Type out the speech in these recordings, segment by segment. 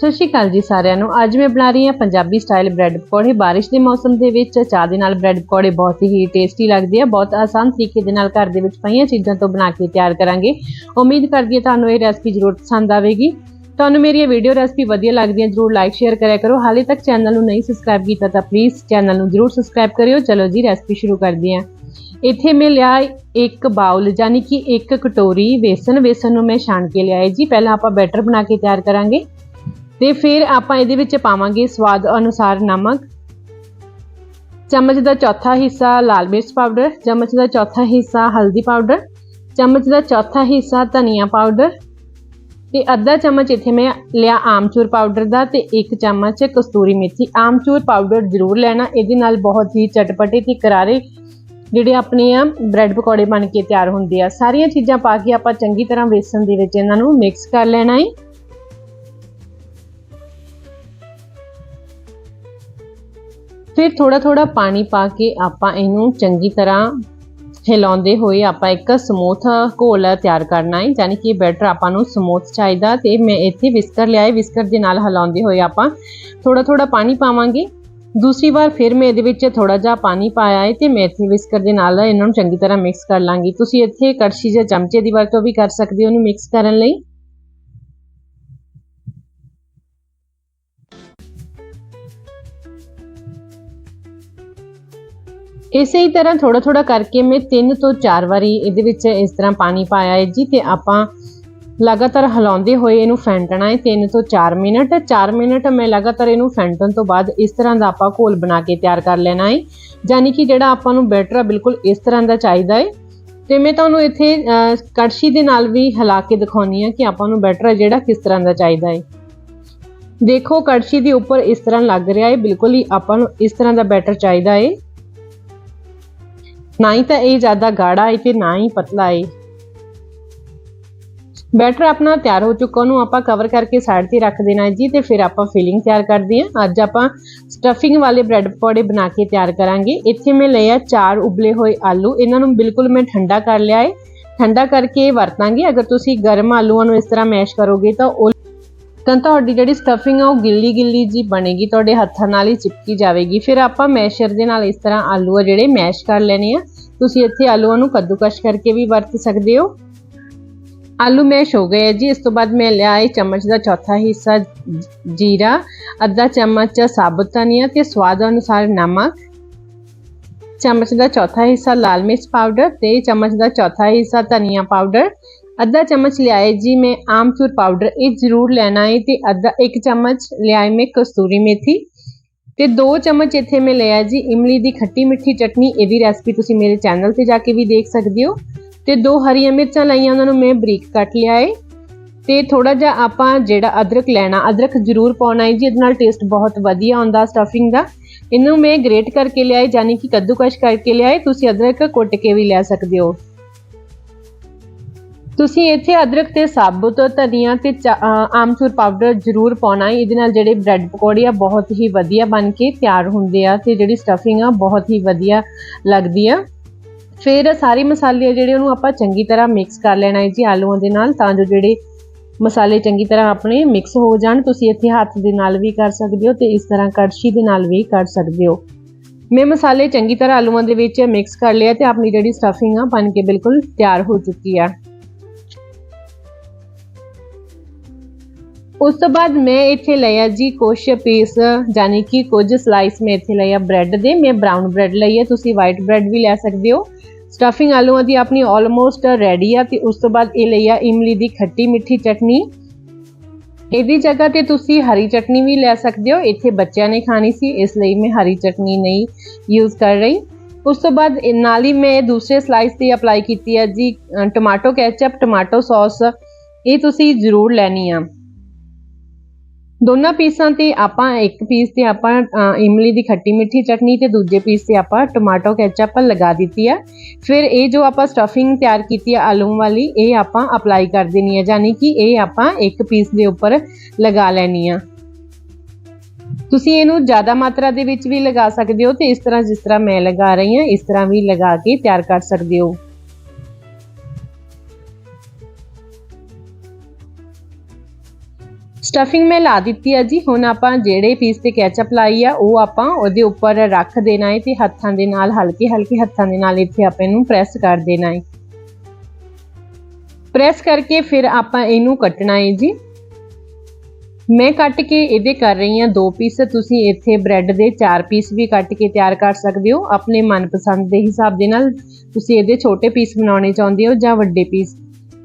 ਸਤਿ ਸ਼੍ਰੀ ਅਕਾਲ ਜੀ ਸਾਰਿਆਂ ਨੂੰ। ਅੱਜ ਮੈਂ ਬਣਾ ਰਹੀ ਹਾਂ ਪੰਜਾਬੀ ਸਟਾਈਲ ਬ੍ਰੈਡ ਪਕੌੜੇ। ਬਾਰਿਸ਼ ਦੇ ਮੌਸਮ ਦੇ ਵਿੱਚ ਚਾਹ ਦੇ ਨਾਲ ਬ੍ਰੈਡ ਪਕੌੜੇ ਬਹੁਤ ਹੀ ਟੇਸਟੀ ਲੱਗਦੇ ਆ। ਬਹੁਤ ਆਸਾਨ ਤਰੀਕੇ ਦੇ ਨਾਲ ਘਰ ਦੇ ਵਿੱਚ ਪਈਆਂ ਚੀਜ਼ਾਂ ਤੋਂ ਬਣਾ ਕੇ ਤਿਆਰ ਕਰਾਂਗੇ। ਉਮੀਦ ਕਰਦੀ ਹਾਂ ਤੁਹਾਨੂੰ ਇਹ ਰੈਸਪੀ ਜ਼ਰੂਰ ਪਸੰਦ ਆਵੇਗੀ। ਤੁਹਾਨੂੰ ਮੇਰੀ ਇਹ ਵੀਡੀਓ ਰੈਸਪੀ ਵਧੀਆ ਲੱਗਦੀ ਹੈ, ਜ਼ਰੂਰ ਲਾਈਕ ਸ਼ੇਅਰ ਕਰਿਆ ਕਰੋ। ਹਾਲੇ ਤੱਕ ਚੈਨਲ ਨੂੰ ਨਹੀਂ ਸਬਸਕ੍ਰਾਈਬ ਕੀਤਾ ਤਾਂ ਪਲੀਜ਼ ਚੈਨਲ ਨੂੰ ਜ਼ਰੂਰ ਸਬਸਕ੍ਰਾਈਬ ਕਰਿਓ। ਚਲੋ ਜੀ ਰੈਸਪੀ ਸ਼ੁਰੂ ਕਰਦੇ ਹਾਂ। ਇੱਥੇ ਮੈਂ ਲਿਆ ਇੱਕ ਬਾਉਲ ਯਾਨੀ ਕਿ ਇੱਕ ਕਟੋਰੀ ਵੇਸਣ। ਵੇਸਣ ਨੂੰ ਮੈਂ ਛਾਣ ਕੇ ਲਿਆਏ ਜੀ। ਪਹਿਲਾਂ ਆਪਾਂ ਬੈਟਰ ਬਣਾ ਕੇ ਤਿਆਰ ਕਰਾਂਗੇ। ਤੇ ਫਿਰ ਆਪਾਂ ਇਹਦੇ ਵਿੱਚ ਪਾਵਾਂਗੇ ਸਵਾਦ ਅਨੁਸਾਰ ਨਮਕ, ਚਮਚ ਦਾ ਚੌਥਾ ਹਿੱਸਾ ਲਾਲ ਮਿਰਚ ਪਾਊਡਰ, ਚਮਚ ਦਾ ਚੌਥਾ ਹਿੱਸਾ ਹਲਦੀ ਪਾਊਡਰ, ਚਮਚ ਦਾ ਚੌਥਾ ਹਿੱਸਾ ਧਨੀਆ ਪਾਊਡਰ ਤੇ ਅੱਧਾ ਚਮਚ ਇੱਥੇ ਮੈਂ ਲਿਆ ਆਮਚੂਰ ਪਾਊਡਰ ਦਾ ਤੇ ਇੱਕ ਚਮਚ ਕਸਤੂਰੀ ਮੇਥੀ। ਆਮਚੂਰ ਪਾਊਡਰ ਜ਼ਰੂਰ ਲੈਣਾ, ਇਹਦੇ ਨਾਲ ਬਹੁਤ ਹੀ ਚਟਪਟੇ ਤੇ ਕਰਾਰੇ ਜਿਹੜੇ ਆਪਣੇ ਆ ਬ੍ਰੈਡ ਪਕੌੜੇ ਬਣ ਕੇ ਤਿਆਰ ਹੁੰਦੇ ਆ। ਸਾਰੀਆਂ ਚੀਜ਼ਾਂ ਪਾ ਕੇ ਆਪਾਂ ਚੰਗੀ ਤਰ੍ਹਾਂ ਵੇਸਣ ਦੇ ਵਿੱਚ ਇਹਨਾਂ ਨੂੰ ਮਿਕਸ ਕਰ ਲੈਣਾ ਹੈ ਫਿਰ ਥੋੜਾ ਥੋੜਾ ਪਾਣੀ ਪਾ ਕੇ ਆਪਾਂ ਇਹਨੂੰ ਚੰਗੀ ਤਰ੍ਹਾਂ ਹਿਲਾਉਂਦੇ ਹੋਏ ਆਪਾਂ ਇੱਕ ਸਮੂਥ ਘੋਲ ਤਿਆਰ ਕਰਨਾ ਹੈ ਯਾਨੀ ਕਿ ਬੈਟਰ ਆਪਾਂ ਨੂੰ ਸਮੂਥ ਚਾਹੀਦਾ ਤੇ ਮੈਂ ਇੱਥੇ ਵਿਸਕਰ ਲਿਆਏ ਵਿਸਕਰ ਦੇ ਨਾਲ ਹਿਲਾਉਂਦੇ ਹੋਏ ਆਪਾਂ ਥੋੜਾ ਥੋੜਾ ਪਾਣੀ ਪਾਵਾਂਗੇ। ਦੂਸਰੀ ਵਾਰ ਫਿਰ ਮੈਂ ਇਹਦੇ ਵਿੱਚ ਥੋੜਾ ਜਿਹਾ ਪਾਣੀ ਪਾਇਆ ਹੈ ਤੇ ਮੈਂ ਇੱਥੇ ਵਿਸਕਰ ਦੇ ਨਾਲ ਇਹਨਾਂ ਨੂੰ ਚੰਗੀ ਤਰ੍ਹਾਂ ਮਿਕਸ ਕਰ ਲਾਂਗੀ। ਤੁਸੀਂ ਇੱਥੇ ਕੜਛੀ ਜਾਂ ਚਮਚੇ ਦੀ ਵਰਤੋਂ ਵੀ ਕਰ ਸਕਦੇ ਹੋ ਇਹਨੂੰ ਮਿਕਸ ਕਰਨ ਲਈ। ਇਸੇ ਹੀ ਤਰ੍ਹਾਂ ਥੋੜਾ ਥੋੜਾ ਕਰਕੇ ਮੈਂ ਤਿੰਨ ਤੋਂ ਚਾਰ ਵਾਰੀ ਇਹਦੇ ਵਿੱਚ ਇਸ ਤਰ੍ਹਾਂ ਪਾਣੀ ਪਾਇਆ ਹੈ ਜੀ, ਤੇ ਆਪਾਂ ਲਗਾਤਾਰ ਹਿਲਾਉਂਦੇ ਹੋਏ ਇਹਨੂੰ ਫੈਂਟਣਾ ਹੈ 3 ਤੋਂ 4 ਮਿੰਟ। 4 ਮਿੰਟ ਮੈਂ ਲਗਾਤਾਰ ਇਹਨੂੰ ਫੈਂਟਣ ਤੋਂ ਬਾਅਦ ਇਸ ਤਰ੍ਹਾਂ ਦਾ ਆਪਾਂ ਘੋਲ ਬਣਾ ਕੇ ਤਿਆਰ ਕਰ ਲੈਣਾ ਹੈ। ਯਾਨੀ ਕਿ ਜਿਹੜਾ ਆਪਾਂ ਨੂੰ ਬੈਟਰ ਆ, ਬਿਲਕੁਲ ਇਸ ਤਰ੍ਹਾਂ ਦਾ ਚਾਹੀਦਾ ਹੈ। ਤੇ ਮੈਂ ਤੁਹਾਨੂੰ ਇੱਥੇ ਕੜਛੀ ਦੇ ਨਾਲ ਵੀ ਹਿਲਾ ਕੇ ਦਿਖਾਉਣੀ ਆ ਕਿ ਆਪਾਂ ਨੂੰ ਬੈਟਰ ਜਿਹੜਾ ਕਿਸ ਤਰ੍ਹਾਂ ਦਾ ਚਾਹੀਦਾ ਹੈ। ਦੇਖੋ, ਕੜਛੀ ਦੇ ਉੱਪਰ ਇਸ ਤਰ੍ਹਾਂ ਲੱਗ ਰਿਹਾ ਹੈ, ਬਿਲਕੁਲ ਹੀ ਆਪਾਂ ਨੂੰ ਇਸ ਤਰ੍ਹਾਂ ਦਾ ਬੈਟਰ ਚਾਹੀਦਾ ਹੈ। ਨਾ ਹੀ ਤਾਂ ਇਹ ਜ਼ਿਆਦਾ ਗਾੜਾ ਹੈ ਤੇ ਨਾ ਹੀ ਪਤਲਾ ਹੈ ਬੈਟਰ ਆਪਣਾ ਤਿਆਰ ਹੋ ਚੁੱਕਾ, ਉਹਨੂੰ ਆਪਾਂ ਕਵਰ ਕਰਕੇ ਸਾਈਡ ਤੇ ਰੱਖ ਦੇਣਾ ਹੈ ਜੀ ਤੇ ਫਿਰ ਆਪਾਂ ਫਿਲਿੰਗ ਤਿਆਰ ਕਰਦੇ ਹਾਂ। ਅੱਜ ਆਪਾਂ ਸਟਫਿੰਗ ਵਾਲੇ ਬ੍ਰੈਡ ਪਕੌੜੇ ਬਣਾ ਕੇ ਤਿਆਰ ਕਰਾਂਗੇ। ਇੱਥੇ ਮੈਂ ਲਿਆ ਚਾਰ ਉਬਲੇ ਹੋਏ ਆਲੂ। ਇਹਨਾਂ ਨੂੰ ਬਿਲਕੁਲ ਮੈਂ ਠੰਡਾ ਕਰ ਲਿਆ ਹੈ ਠੰਡਾ ਕਰਕੇ ਵਰਤਾਂਗੇ। ਅਗਰ ਤੁਸੀਂ ਗਰਮ ਆਲੂਆਂ ਨੂੰ ਇਸ ਤਰ੍ਹਾਂ ਮੈਸ਼ ਕਰੋਗੇ ਤਾਂ ਉਹ ਤਾਂ ਤੁਹਾਡੀ ਜਿਹੜੀ ਸਟਫਿੰਗ ਆ, ਉਹ ਗਿੱਲੀ ਗਿੱਲੀ ਜੀ ਬਣੇਗੀ। ਤੁਹਾਡੇ ਹੱਥਾਂ ਨਾਲ ਹੀ ਚਿਪਕੀ ਜਾਵੇਗੀ। ਫਿਰ ਆਪਾਂ ਮੈਸ਼ਰ ਦੇ ਨਾਲ ਇਸ ਤਰ੍ਹਾਂ ਆਲੂ ਆ ਜਿਹੜੇ ਮੈਸ਼ ਕਰ ਲੈਣੇ ਆ। ਤੁਸੀਂ ਇੱਥੇ ਆਲੂਆਂ ਨੂੰ ਕੱਦੂਕਸ਼ ਕਰਕੇ ਵੀ ਵਰਤ ਸਕਦੇ ਹੋ। ਆਲੂ ਮੈਸ਼ ਹੋ ਗਏ ਜੀ। ਇਸ ਤੋਂ ਬਾਅਦ ਮੈਂ ਲਿਆ ਹੈ ਚਮਚ ਦਾ ਚੌਥਾ ਹਿੱਸਾ ਜੀਰਾ, ਅੱਧਾ ਚਮਚ ਸਾਬੁਤ ਧਨੀਆ ਤੇ ਸਵਾਦ ਅਨੁਸਾਰ ਨਮਕ, ਚਮਚ ਦਾ ਚੌਥਾ ਹਿੱਸਾ ਲਾਲ ਮਿਰਚ ਪਾਊਡਰ ਤੇ ਚਮਚ ਦਾ ਚੌਥਾ ਹਿੱਸਾ ਧਨੀਆ ਪਾਊਡਰ। ਅੱਧਾ ਚਮਚ ਲਿਆਏ ਜੀ ਮੈਂ ਆਮਚੂਰ ਪਾਊਡਰ। ਇਹ ਜ਼ਰੂਰ ਲੈਣਾ ਹੈ ਤੇ ਅੱਧਾ, ਇੱਕ ਚਮਚ ਲਿਆਏ ਮੈਂ ਕਸਤੂਰੀ ਮੇਥੀ। ਤੇ 2 ਚਮਚ ਇੱਥੇ ਮੈਂ ਲਿਆ ਜੀ ਇਮਲੀ ਦੀ ਖੱਟੀ ਮਿੱਠੀ ਚਟਨੀ ਇਹਦੀ ਰੈਸਪੀ ਤੁਸੀਂ ਮੇਰੇ ਚੈਨਲ ਤੇ ਜਾ ਕੇ ਵੀ ਦੇਖ ਸਕਦੇ ਹੋ। ਤੇ ਦੋ ਹਰੀਆਂ ਮਿਰਚਾਂ ਲਾਈਆਂ, ਉਹਨਾਂ ਨੂੰ ਮੈਂ ਬਰੀਕ ਕੱਟ ਲਿਆ ਏ। ਤੇ ਥੋੜਾ ਜਿਹਾ ਆਪਾਂ ਜਿਹੜਾ ਅਦਰਕ ਲੈਣਾ, ਅਦਰਕ ਜ਼ਰੂਰ ਪਾਉਣਾ ਹੈ ਜੀ, ਇਹਦੇ ਨਾਲ ਟੇਸਟ ਬਹੁਤ ਵਧੀਆ ਆਉਂਦਾ ਸਟਫਿੰਗ ਦਾ। ਇਹਨੂੰ ਮੈਂ ਗ੍ਰੇਟ ਕਰਕੇ ਲਿਆਏ, ਯਾਨੀ ਕਿ ਕੱਦੂਕਸ਼ ਕਰਕੇ ਲਿਆਏ, ਤੁਸੀਂ ਅਦਰਕ ਕੁੱਟ ਕੇ ਵੀ ਲੈ ਸਕਦੇ ਹੋ। ਤੁਸੀਂ ਇੱਥੇ ਅਦਰਕ ਤੇ ਸਾਬੁਤ ਧਨੀਆ ਤੇ ਆਮਚੂਰ ਪਾਊਡਰ ਜ਼ਰੂਰ ਪਾਉਣਾ ਹੈ। ਇਹਦੇ ਨਾਲ ਜਿਹੜੇ ਬ੍ਰੈਡ ਪਕੌੜੇ ਆ, ਬਹੁਤ ਹੀ ਵਧੀਆ ਬਣ ਕੇ ਤਿਆਰ ਹੁੰਦੇ ਆ ਤੇ ਜਿਹੜੀ ਸਟਫਿੰਗ ਆ, ਬਹੁਤ ਹੀ ਵਧੀਆ ਲੱਗਦੀ ਆ। ਫਿਰ ਸਾਰੇ ਮਸਾਲੇ ਆ ਜਿਹੜੇ ਉਹਨੂੰ ਆਪਾਂ ਚੰਗੀ ਤਰ੍ਹਾਂ ਮਿਕਸ ਕਰ ਲੈਣਾ ਹੈ ਜੀ ਆਲੂਆਂ ਦੇ ਨਾਲ, ਤਾਂ ਜੋ ਜਿਹੜੇ ਮਸਾਲੇ ਚੰਗੀ ਤਰ੍ਹਾਂ ਆਪਣੇ ਮਿਕਸ ਹੋ ਜਾਣ। ਤੁਸੀਂ ਇੱਥੇ ਹੱਥ ਦੇ ਨਾਲ ਵੀ ਕਰ ਸਕਦੇ ਹੋ ਤੇ ਇਸ ਤਰ੍ਹਾਂ ਕੜਛੀ ਦੇ ਨਾਲ ਵੀ ਕਰ ਸਕਦੇ ਹੋ। ਮੈਂ ਮਸਾਲੇ ਚੰਗੀ ਤਰ੍ਹਾਂ ਆਲੂਆਂ ਦੇ ਵਿੱਚ ਮਿਕਸ ਕਰ ਲਿਆ ਤੇ ਆਪਣੀ ਜਿਹੜੀ ਸਟਫਿੰਗ ਆ, ਬਣ ਕੇ ਬਿਲਕੁਲ ਤਿਆਰ ਹੋ ਚੁੱਕੀ ਆ। ਉਸ ਤੋਂ ਬਾਅਦ ਮੈਂ ਇੱਥੇ ਲਿਆ ਜੀ ਕੁਝ ਪੀਸ ਯਾਨੀ ਕਿ ਕੁਝ ਸਲਾਈਸ ਮੈਂ ਇੱਥੇ ਲਿਆ ਬ੍ਰੈਡ ਦੇ। ਮੈਂ ਬ੍ਰਾਊਨ ਬ੍ਰੈਡ ਲਈ ਹੈ ਤੁਸੀਂ ਵਾਈਟ ਬ੍ਰੈਡ ਵੀ ਲੈ ਸਕਦੇ ਹੋ। ਸਟਫਿੰਗ ਆਲੂਆਂ ਦੀ ਆਪਣੀ ਆਲਮੋਸਟ ਰੈਡੀ ਆ ਤੇ ਉਸ ਤੋਂ ਬਾਅਦ ਇਹ ਲਈ ਆ ਇਮਲੀ ਦੀ ਖੱਟੀ ਮਿੱਠੀ ਚਟਨੀ। ਇਹਦੀ ਜਗ੍ਹਾ ਤੇ ਤੁਸੀਂ ਹਰੀ ਚਟਨੀ ਵੀ ਲੈ ਸਕਦੇ ਹੋ, ਇੱਥੇ ਬੱਚਿਆਂ ਨੇ ਖਾਣੀ ਸੀ, ਇਸ ਲਈ ਮੈਂ ਹਰੀ ਚਟਨੀ ਨਹੀਂ ਯੂਜ਼ ਕਰ ਰਹੀ। ਉਸ ਤੋਂ ਬਾਅਦ ਨਾਲ ਹੀ ਮੈਂ ਦੂਸਰੇ ਸਲਾਈਸ ਤੇ ਅਪਲਾਈ ਕੀਤੀ ਹੈ ਜੀ ਟਮਾਟੋ ਕੈਚਅਪ ਟਮਾਟੋ ਸੌਸ ਇਹ ਤੁਸੀਂ ਜ਼ਰੂਰ ਲੈਣੀ ਆ। ਦੋਨਾਂ ਪੀਸਾਂ ਤੇ ਆਪਾਂ ਇੱਕ ਪੀਸ ਤੇ ਆਪਾਂ ਇਮਲੀ ਦੀ ਖੱਟੀ ਮਿੱਠੀ ਚਟਨੀ ਤੇ ਦੂਜੇ ਪੀਸ ਤੇ ਆਪਾਂ ਟਮਾਟੋ ਕੈਚਅਪ ਲਗਾ ਦਿੱਤੀ ਆ। ਫਿਰ ਇਹ ਜੋ ਆਪਾਂ ਸਟਫਿੰਗ ਤਿਆਰ ਕੀਤੀ ਆ ਆਲੂ ਵਾਲੀ, ਇਹ ਆਪਾਂ ਅਪਲਾਈ ਕਰ ਦੇਣੀ ਆ ਯਾਨੀ ਕਿ ਇਹ ਆਪਾਂ ਇੱਕ ਪੀਸ ਦੇ ਉੱਪਰ ਲਗਾ ਲੈਣੀ ਆ। ਤੁਸੀਂ ਇਹਨੂੰ ਜ਼ਿਆਦਾ ਮਾਤਰਾ ਦੇ ਵਿੱਚ ਵੀ ਲਗਾ ਸਕਦੇ ਹੋ ਤੇ ਇਸ ਤਰ੍ਹਾਂ ਜਿਸ ਤਰ੍ਹਾਂ ਮੈਂ ਲਗਾ ਰਹੀ ਹਾਂ ਇਸ ਤਰ੍ਹਾਂ ਵੀ ਲਗਾ ਕੇ ਤਿਆਰ ਕਰ ਸਕਦੇ ਹੋ। ਸਟਫਿੰਗ ਮੈਂ ਲਾ ਦਿੱਤੀ ਆ ਜੀ। ਹੁਣ ਆਪਾਂ ਜਿਹੜੇ ਪੀਸ ਤੇ ਕੈਚਅਪ ਲਾਈ ਆ, ਉਹ ਆਪਾਂ ਉਹਦੇ ਉੱਪਰ ਰੱਖ ਦੇਣਾ ਹੈ ਤੇ ਹੱਥਾਂ ਦੇ ਨਾਲ ਹਲਕੇ ਹਲਕੇ ਹੱਥਾਂ ਦੇ ਨਾਲ ਇੱਥੇ ਆਪਾਂ ਇਹਨੂੰ ਪ੍ਰੈਸ ਕਰ ਦੇਣਾ ਹੈ ਪ੍ਰੈਸ ਕਰਕੇ ਫਿਰ ਆਪਾਂ ਇਹਨੂੰ ਕੱਟਣਾ ਹੈ ਜੀ। ਮੈਂ ਕੱਟ ਕੇ ਇਹਦੇ ਕਰ ਰਹੀ ਹਾਂ ਦੋ ਪੀਸ ਤੁਸੀਂ ਇੱਥੇ ਬ੍ਰੈਡ ਦੇ ਚਾਰ ਪੀਸ ਵੀ ਕੱਟ ਕੇ ਤਿਆਰ ਕਰ ਸਕਦੇ ਹੋ। ਆਪਣੇ ਮਨਪਸੰਦ ਦੇ ਹਿਸਾਬ ਦੇ ਨਾਲ ਤੁਸੀਂ ਇਹਦੇ ਛੋਟੇ ਪੀਸ ਬਣਾਉਣੇ ਚਾਹੁੰਦੇ ਹੋ ਜਾਂ ਵੱਡੇ ਪੀਸ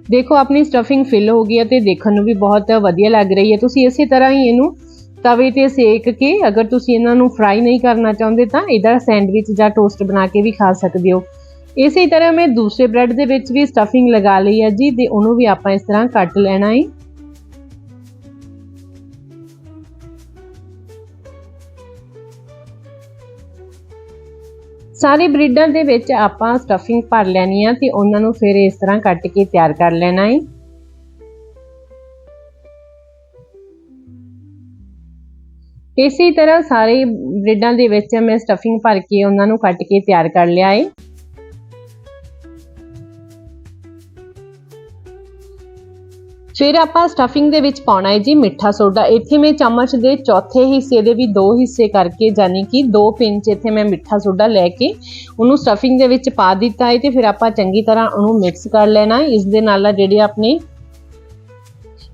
ਦੇਖੋ, ਆਪਣੀ ਸਟਫਿੰਗ ਫਿਲ ਹੋ ਗਈ ਹੈ ਤੇ ਦੇਖਣ ਨੂੰ ਵੀ ਬਹੁਤ ਵਧੀਆ ਲੱਗ ਰਹੀ ਹੈ। ਤੁਸੀਂ ਇਸੇ ਤਰ੍ਹਾਂ ਹੀ ਇਹਨੂੰ ਤਵੇ ਤੇ ਸੇਕ ਕੇ ਅਗਰ ਤੁਸੀਂ ਇਹਨਾਂ ਨੂੰ ਫਰਾਈ ਨਹੀਂ ਕਰਨਾ ਚਾਹੁੰਦੇ ਤਾਂ ਇਹਦਾ ਸੈਂਡਵਿਚ ਜਾਂ ਟੋਸਟ ਬਣਾ ਕੇ ਵੀ ਖਾ ਸਕਦੇ ਹੋ। ਇਸੇ ਤਰ੍ਹਾਂ ਮੈਂ ਦੂਸਰੇ ਬ੍ਰੈਡ ਦੇ ਵਿੱਚ ਵੀ ਸਟਫਿੰਗ ਲਗਾ ਲਈ ਹੈ ਜੀ ਤੇ ਉਹਨੂੰ ਵੀ ਆਪਾਂ ਇਸ ਤਰ੍ਹਾਂ ਕੱਟ ਲੈਣਾ ਹੈ। ਸਾਰੇ ਬ੍ਰੈਡਾਂ ਦੇ ਵਿੱਚ ਆਪਾਂ ਸਟਫਿੰਗ ਭਰ ਲੈਣੀ ਆ ਤੇ ਉਹਨਾਂ ਨੂੰ ਫਿਰ ਇਸ ਤਰ੍ਹਾਂ ਕੱਟ ਕੇ ਤਿਆਰ ਕਰ ਲੈਣਾ ਹੈ ਇਸੇ ਤਰ੍ਹਾਂ ਸਾਰੇ ਬ੍ਰੈਡਾਂ ਦੇ ਵਿੱਚ ਮੈਂ ਸਟਫਿੰਗ ਭਰ ਕੇ ਉਹਨਾਂ ਨੂੰ ਕੱਟ ਕੇ ਤਿਆਰ ਕਰ ਲਿਆ ਹੈ ਫਿਰ ਆਪਾਂ ਸਟਫਿੰਗ ਦੇ ਵਿੱਚ ਪਾਉਣਾ ਹੈ ਜੀ ਮਿੱਠਾ ਸੋਡਾ। ਇੱਥੇ ਮੈਂ ਚਮਚ ਦੇ ਚੌਥੇ ਹਿੱਸੇ ਦੇ ਵੀ ਦੋ ਹਿੱਸੇ ਕਰਕੇ ਯਾਨੀ ਕਿ ਦੋ ਪਿੰਚ ਇੱਥੇ ਮੈਂ ਮਿੱਠਾ ਸੋਡਾ ਲੈ ਕੇ ਉਹਨੂੰ ਸਟਫਿੰਗ ਦੇ ਵਿੱਚ ਪਾ ਦਿੱਤਾ ਹੈ ਤੇ ਫਿਰ ਆਪਾਂ ਚੰਗੀ ਤਰ੍ਹਾਂ ਉਹਨੂੰ ਮਿਕਸ ਕਰ ਲੈਣਾ ਹੈ। ਇਸ ਦੇ ਨਾਲ ਜਿਹੜੇ ਆਪਣੇ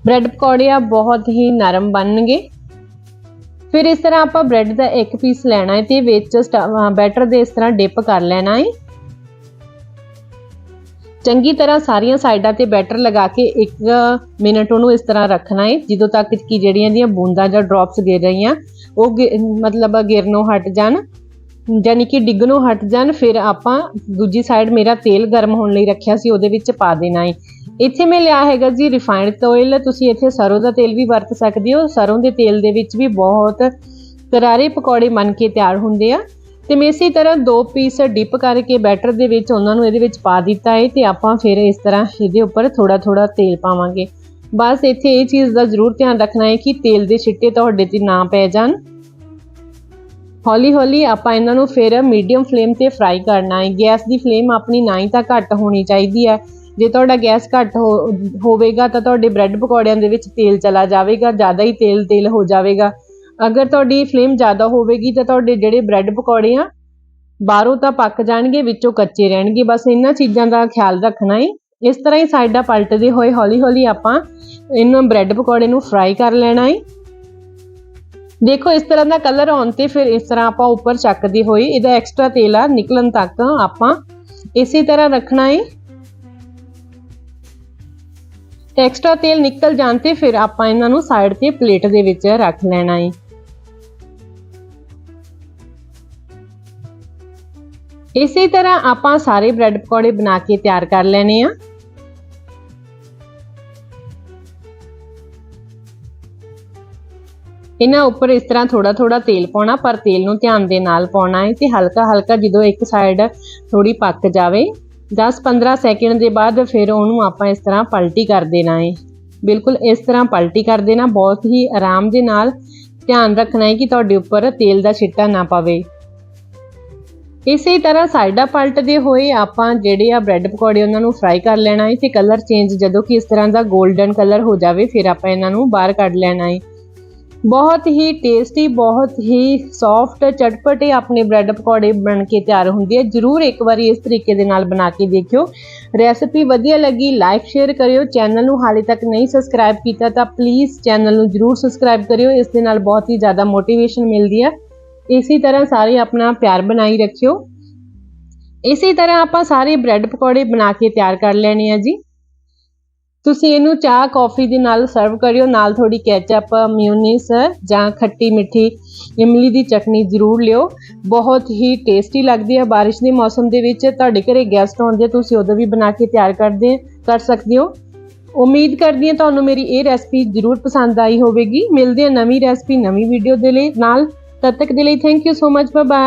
ਬ੍ਰੈਡ ਪਕੌੜੇ ਆ, ਬਹੁਤ ਹੀ ਨਰਮ ਬਣਨਗੇ। ਫਿਰ ਇਸ ਤਰ੍ਹਾਂ ਆਪਾਂ ਬ੍ਰੈਡ ਦਾ ਇੱਕ ਪੀਸ ਲੈਣਾ ਹੈ ਤੇ ਵਿੱਚ ਬੈਟਰ ਦੇ ਇਸ ਤਰ੍ਹਾਂ ਡਿਪ ਕਰ ਲੈਣਾ ਹੈ। ਚੰਗੀ ਤਰ੍ਹਾਂ ਸਾਰੀਆਂ ਸਾਈਡਾਂ ਤੇ ਬੈਟਰ ਲਗਾ ਕੇ 1 ਮਿੰਟ ਉਹਨੂੰ ਇਸ ਤਰ੍ਹਾਂ ਰੱਖਣਾ ਹੈ ਜਦੋਂ ਤੱਕ ਕਿ ਜਿਹੜੀਆਂ ਦੀਆਂ ਬੂੰਦਾਂ ਜਾਂ ਡ੍ਰੌਪਸ ਗਿਰ ਰਹੀਆਂ, ਉਹ ਮਤਲਬ ਗਿਰਨੋਂ ਹਟ ਜਾਣ, ਯਾਨੀ ਕਿ ਡਿੱਗਣੋਂ ਹਟ ਜਾਣ, ਫਿਰ ਆਪਾਂ ਦੂਜੀ ਸਾਈਡ ਮੇਰਾ ਤੇਲ ਗਰਮ ਹੋਣ ਲਈ ਰੱਖਿਆ ਸੀ, ਉਹਦੇ ਵਿੱਚ ਪਾ ਦੇਣਾ ਹੈ ਇੱਥੇ ਮੈਂ ਲਿਆ ਹੈਗਾ ਜੀ ਰਿਫਾਈਨਡ ਆਇਲ ਤੁਸੀਂ ਇੱਥੇ ਸਰੋਂ ਦਾ ਤੇਲ ਵੀ ਵਰਤ ਸਕਦੇ ਹੋ, ਸਰੋਂ ਦੇ ਤੇਲ ਦੇ ਵਿੱਚ ਵੀ ਬਹੁਤ ਕਰਾਰੇ ਪਕੌੜੇ ਬਣ ਕੇ ਤਿਆਰ ਹੁੰਦੇ ਆ। ਤੇ ਮੈਂ ਇਸੇ ਤਰ੍ਹਾਂ ਦੋ ਪੀਸ ਡਿਪ ਕਰਕੇ ਬੈਟਰ ਦੇ ਵਿੱਚ ਉਹਨਾਂ ਨੂੰ ਇਹਦੇ ਵਿੱਚ ਪਾ ਦਿੱਤਾ ਹੈ ਤੇ ਆਪਾਂ ਫਿਰ ਇਸ ਤਰ੍ਹਾਂ ਇਹਦੇ ਉੱਪਰ ਥੋੜਾ ਥੋੜਾ ਤੇਲ ਪਾਵਾਂਗੇ। ਬਸ ਇੱਥੇ ਇਹ ਚੀਜ਼ ਦਾ ਜ਼ਰੂਰ ਧਿਆਨ ਰੱਖਣਾ ਹੈ ਕਿ ਤੇਲ ਦੇ ਛਿੱਟੇ ਤੁਹਾਡੇ ਤੇ ਨਾ ਪੈ ਜਾਣ। ਹੌਲੀ ਹੌਲੀ ਆਪਾਂ ਇਹਨਾਂ ਨੂੰ ਫਿਰ ਮੀਡੀਅਮ ਫਲੇਮ ਤੇ ਫਰਾਈ ਕਰਨਾ ਹੈ ਗੈਸ ਦੀ ਫਲੇਮ ਆਪਣੀ ਨਾ ਹੀ ਤਾਂ ਘੱਟ ਹੋਣੀ ਚਾਹੀਦੀ ਹੈ। ਜੇ ਤੁਹਾਡਾ ਗੈਸ ਘੱਟ ਹੋਵੇਗਾ ਤਾਂ ਤੁਹਾਡੇ ਬ੍ਰੈਡ ਪਕੌੜਿਆਂ ਦੇ ਵਿੱਚ ਤੇਲ ਚਲਾ ਜਾਵੇਗਾ, ਜ਼ਿਆਦਾ ਹੀ ਤੇਲ ਤੇਲ ਹੋ ਜਾਵੇਗਾ। ਅਗਰ ਤੁਹਾਡੀ ਫਲੇਮ ਜ਼ਿਆਦਾ ਹੋਵੇਗੀ ਤਾਂ ਤੁਹਾਡੇ ਜਿਹੜੇ ਬ੍ਰੈਡ ਪਕੌੜੇ ਆ, ਬਾਹਰੋਂ ਤਾਂ ਪੱਕ ਜਾਣਗੇ, ਵਿੱਚੋਂ ਕੱਚੇ ਰਹਿਣਗੇ। ਬਸ ਇਹਨਾਂ ਚੀਜ਼ਾਂ ਦਾ ਖਿਆਲ ਰੱਖਣਾ ਹੈ ਇਸ ਤਰ੍ਹਾਂ ਹੀ ਸਾਈਡਾਂ ਪਲਟਦੇ ਹੋਏ ਹੌਲੀ ਹੌਲੀ ਆਪਾਂ ਇਹਨਾਂ ਬ੍ਰੈਡ ਪਕੌੜੇ ਨੂੰ ਫਰਾਈ ਕਰ ਲੈਣਾ ਹੈ ਦੇਖੋ, ਇਸ ਤਰ੍ਹਾਂ ਦਾ ਕਲਰ ਆਉਣ ਤੇ ਫਿਰ ਇਸ ਤਰ੍ਹਾਂ ਆਪਾਂ ਉੱਪਰ ਚੱਕਦੇ ਹੋਏ ਇਹਦਾ ਐਕਸਟਰਾ ਤੇਲ ਆ ਨਿਕਲਣ ਤੱਕ ਆਪਾਂ ਇਸੇ ਤਰ੍ਹਾਂ ਰੱਖਣਾ ਹੈ ਐਕਸਟਰਾ ਤੇਲ ਨਿਕਲ ਜਾਣ ਤੇ ਫਿਰ ਆਪਾਂ ਇਹਨਾਂ ਨੂੰ ਸਾਈਡ ਤੇ ਪਲੇਟ ਦੇ ਵਿੱਚ ਰੱਖ ਲੈਣਾ ਹੈ ਇਸੇ ਤਰ੍ਹਾਂ ਆਪਾਂ ਸਾਰੇ ਬ੍ਰੈਡ ਪਕੌੜੇ ਬਣਾ ਕੇ ਤਿਆਰ ਕਰ ਲੈਣੇ ਆ। ਇਹਨਾਂ ਉੱਪਰ ਇਸ ਤਰ੍ਹਾਂ ਥੋੜਾ ਥੋੜਾ ਤੇਲ ਪਾਉਣਾ, ਪਰ ਤੇਲ ਨੂੰ ਧਿਆਨ ਦੇ ਨਾਲ ਪਾਉਣਾ ਹੈ ਤੇ ਹਲਕਾ ਹਲਕਾ ਜਦੋਂ ਇੱਕ ਸਾਈਡ ਥੋੜੀ ਪੱਕ ਜਾਵੇ 10-15 ਸੈਕਿੰਡ ਦੇ ਬਾਅਦ ਫਿਰ ਉਹਨੂੰ ਆਪਾਂ ਇਸ ਤਰ੍ਹਾਂ ਪਲਟੀ ਕਰ ਦੇਣਾ ਹੈ। ਬਿਲਕੁਲ ਇਸ ਤਰ੍ਹਾਂ ਪਲਟੀ ਕਰ ਦੇਣਾ, ਬਹੁਤ ਹੀ ਆਰਾਮ ਦੇ ਨਾਲ ਧਿਆਨ ਰੱਖਣਾ ਹੈ ਕਿ ਤੁਹਾਡੇ ਉੱਪਰ ਤੇਲ ਦਾ ਛਿੱਟਾ ਨਾ ਪਵੇ। ਇਸੇ ਤਰ੍ਹਾਂ ਸਾਈਡਾਂ ਪਲਟਦੇ ਹੋਏ ਆਪਾਂ ਜਿਹੜੇ ਆ ਬ੍ਰੈਡ ਪਕੌੜੇ ਉਹਨਾਂ ਨੂੰ ਫਰਾਈ ਕਰ ਲੈਣਾ ਹੈ ਤੇ ਕਲਰ ਚੇਂਜ ਜਦੋਂ ਕਿ ਇਸ ਤਰ੍ਹਾਂ ਦਾ 골ਡਨ ਕਲਰ ਹੋ ਜਾਵੇ, ਫਿਰ ਆਪਾਂ ਇਹਨਾਂ ਨੂੰ ਬਾਹਰ ਕੱਢ ਲੈਣਾ ਹੈ ਬਹੁਤ ਹੀ ਟੇਸਟੀ ਬਹੁਤ ਹੀ ਸੌਫਟ ਚਟਪਟੇ ਆਪਣੇ ਬ੍ਰੈਡ ਪਕੌੜੇ ਬਣ ਕੇ ਤਿਆਰ ਹੁੰਦੇ ਆ। ਜਰੂਰ ਇੱਕ ਵਾਰੀ ਇਸ ਤਰੀਕੇ ਦੇ ਨਾਲ ਬਣਾ ਕੇ ਦੇਖਿਓ। ਰੈਸਪੀ ਵਧੀਆ ਲੱਗੀ ਲਾਈਕ ਸ਼ੇਅਰ ਕਰਿਓ। ਚੈਨਲ ਨੂੰ ਹਾਲੇ ਤੱਕ ਨਹੀਂ ਸਬਸਕ੍ਰਾਈਬ ਕੀਤਾ ਤਾਂ ਪਲੀਜ਼ ਚੈਨਲ ਨੂੰ ਜਰੂਰ ਸਬਸਕ੍ਰਾਈਬ ਕਰਿਓ। ਇਸ ਦੇ ਨਾਲ ਬਹੁਤ ਹੀ ਜ਼ਿਆਦਾ ਮੋਟੀਵੇਸ਼ਨ ਮਿਲਦੀ ਆ। ਇਸੇ ਤਰ੍ਹਾਂ ਸਾਰੇ ਆਪਣਾ ਪਿਆਰ ਬਣਾਈ ਰੱਖਿਓ। ਇਸੇ ਤਰ੍ਹਾਂ ਆਪਾਂ ਸਾਰੇ ਬ੍ਰੈਡ ਪਕੌੜੇ ਬਣਾ ਕੇ ਤਿਆਰ ਕਰ ਲੈਣੇ ਆ ਜੀ। ਤੁਸੀਂ ਇਹਨੂੰ ਚਾਹ, ਕੌਫੀ ਦੇ ਨਾਲ ਸਰਵ ਕਰਿਓ। ਨਾਲ ਥੋੜੀ ਕੈਚਅਪ ਮਿਊਨੀਸ ਜਾਂ ਖੱਟੀ ਮਿੱਠੀ ਇਮਲੀ ਦੀ ਚਟਨੀ ਜ਼ਰੂਰ ਲਿਓ। ਬਹੁਤ ਹੀ ਟੇਸਟੀ ਲੱਗਦੀ ਹੈ ਬਾਰਿਸ਼ ਦੇ ਮੌਸਮ ਦੇ ਵਿੱਚ। ਤੁਹਾਡੇ ਘਰੇ ਗੈਸਟ ਆਉਂਦੇ ਤੁਸੀਂ ਉਦੋਂ ਵੀ ਬਣਾ ਕੇ ਤਿਆਰ ਕਰਦੇ, ਕਰ ਸਕਦੇ ਹੋ। ਉਮੀਦ ਕਰਦੀ ਹਾਂ ਤੁਹਾਨੂੰ ਮੇਰੀ ਇਹ ਰੈਸਪੀ ਜ਼ਰੂਰ ਪਸੰਦ ਆਈ ਹੋਵੇਗੀ। ਮਿਲਦੇ ਹਾਂ ਨਵੀਂ ਰੈਸਪੀ ਨਵੀਂ ਵੀਡੀਓ ਦੇ ਲਈ। ਨਾਲ ਤਦ ਤੱਕ ਦੇ ਲਈ thank you so much bye bye